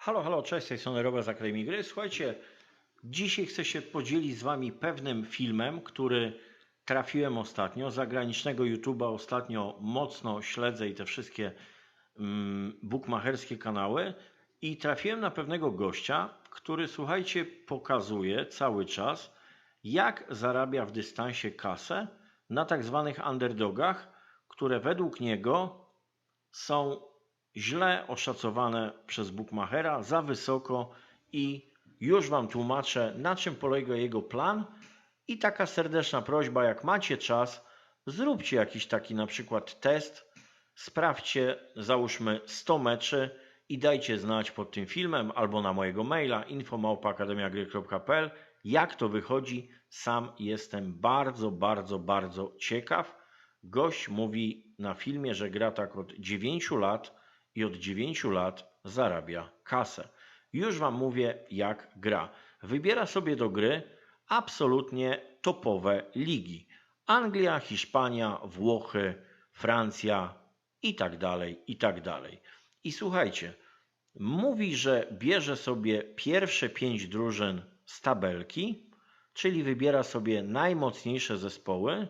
Halo, halo, cześć, z tej strony Robert z Akademii Gry. Słuchajcie, dzisiaj chcę się podzielić z Wami pewnym filmem, który trafiłem ostatnio. Zagranicznego YouTube'a ostatnio mocno śledzę i te wszystkie mm, bookmacherskie kanały. I trafiłem na pewnego gościa, który, słuchajcie, pokazuje cały czas, jak zarabia w dystansie kasę na tak zwanych underdogach, które według niego są źle oszacowane przez bookmachera, za wysoko i już Wam tłumaczę, na czym polega jego plan. I taka serdeczna prośba, jak macie czas, zróbcie jakiś taki na przykład test, sprawdźcie, załóżmy 100 meczy i dajcie znać pod tym filmem albo na mojego maila infomałpa.akademiagry.pl jak to wychodzi. Sam jestem bardzo, bardzo, bardzo ciekaw. Gość mówi na filmie, że gra tak od 9 lat i od 9 lat zarabia kasę. Już Wam mówię, jak gra. Wybiera sobie do gry absolutnie topowe ligi. Anglia, Hiszpania, Włochy, Francja i tak dalej, i tak dalej. I słuchajcie, mówi, że bierze sobie pierwsze pięć drużyn z tabelki, czyli wybiera sobie najmocniejsze zespoły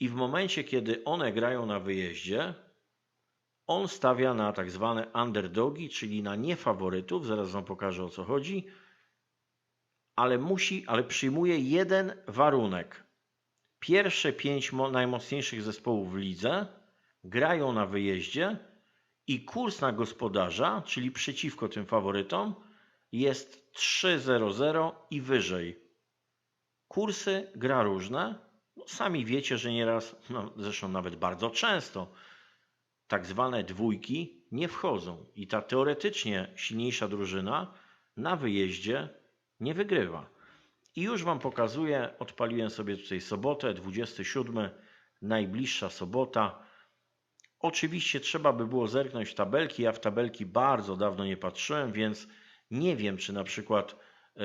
i w momencie, kiedy one grają na wyjeździe, on stawia na tak zwane underdogi, czyli na niefaworytów, zaraz Wam pokażę o co chodzi, ale musi, ale przyjmuje jeden warunek. Pierwsze pięć najmocniejszych zespołów w lidze grają na wyjeździe i kurs na gospodarza, czyli przeciwko tym faworytom, jest 3-0-0 i wyżej. Kursy gra różne. No, sami wiecie, że nieraz, no, zresztą nawet bardzo często, tak zwane dwójki nie wchodzą i ta teoretycznie silniejsza drużyna na wyjeździe nie wygrywa. I już Wam pokazuję, odpaliłem sobie tutaj sobotę, 27, najbliższa sobota. Oczywiście trzeba by było zerknąć w tabelki. Ja w tabelki bardzo dawno nie patrzyłem, więc nie wiem, czy na przykład yy,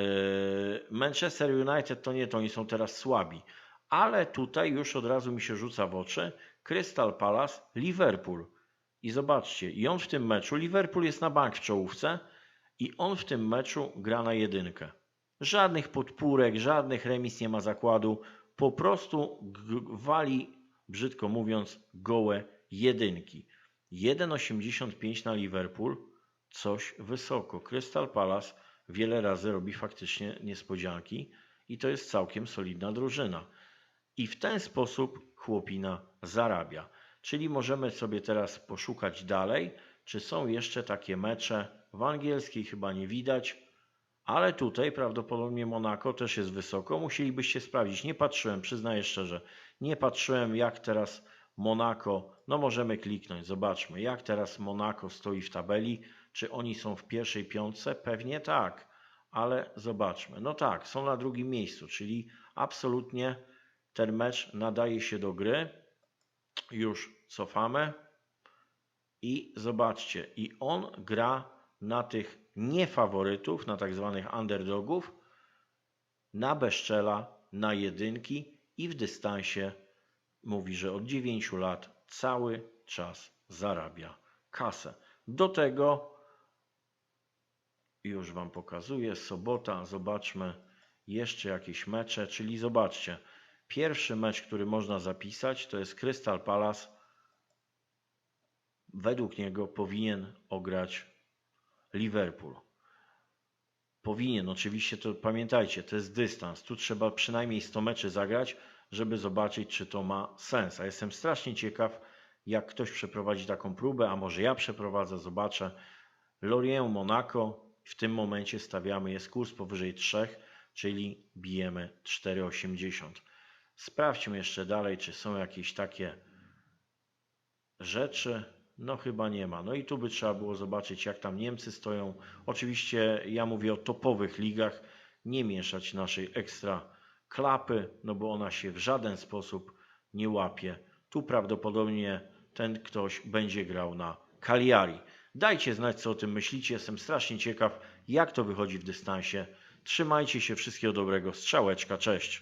Manchester United to nie, to oni są teraz słabi. Ale tutaj już od razu mi się rzuca w oczy Crystal Palace, Liverpool. I zobaczcie, i on w tym meczu, Liverpool jest na bank w czołówce i on w tym meczu gra na jedynkę. Żadnych podpórek, żadnych remis nie ma zakładu, po prostu wali, brzydko mówiąc, gołe jedynki. 1,85 na Liverpool, coś wysoko. Crystal Palace wiele razy robi faktycznie niespodzianki i to jest całkiem solidna drużyna. I w ten sposób chłopina zarabia. Czyli możemy sobie teraz poszukać dalej, czy są jeszcze takie mecze. W angielskiej chyba nie widać, ale tutaj prawdopodobnie Monako też jest wysoko. Musielibyście sprawdzić. Nie patrzyłem, przyznaję szczerze, nie patrzyłem jak teraz Monako. No możemy kliknąć, zobaczmy jak teraz Monako stoi w tabeli. Czy oni są w pierwszej piątce? Pewnie tak, ale zobaczmy. No tak, są na drugim miejscu, czyli absolutnie ten mecz nadaje się do gry. Już cofamy. I zobaczcie, i on gra na tych niefaworytów, na tak zwanych underdogów, na bezczela, na jedynki i w dystansie mówi, że od 9 lat cały czas zarabia kasę. Do tego już Wam pokazuję, sobota, zobaczmy jeszcze jakieś mecze, czyli zobaczcie, Pierwszy mecz, który można zapisać, to jest Crystal Palace. Według niego powinien ograć Liverpool. Powinien, oczywiście to pamiętajcie, to jest dystans. Tu trzeba przynajmniej 100 meczy zagrać, żeby zobaczyć, czy to ma sens. A jestem strasznie ciekaw, jak ktoś przeprowadzi taką próbę, a może ja przeprowadzę, zobaczę. Lorient Monaco, w tym momencie stawiamy, jest kurs powyżej 3, czyli bijemy 4,80. Sprawdźmy jeszcze dalej, czy są jakieś takie rzeczy. No chyba nie ma. No i tu by trzeba było zobaczyć, jak tam Niemcy stoją. Oczywiście ja mówię o topowych ligach. Nie mieszać naszej ekstra klapy, no bo ona się w żaden sposób nie łapie. Tu prawdopodobnie ten ktoś będzie grał na Cagliari. Dajcie znać, co o tym myślicie. Jestem strasznie ciekaw, jak to wychodzi w dystansie. Trzymajcie się, wszystkiego dobrego. Strzałeczka, cześć.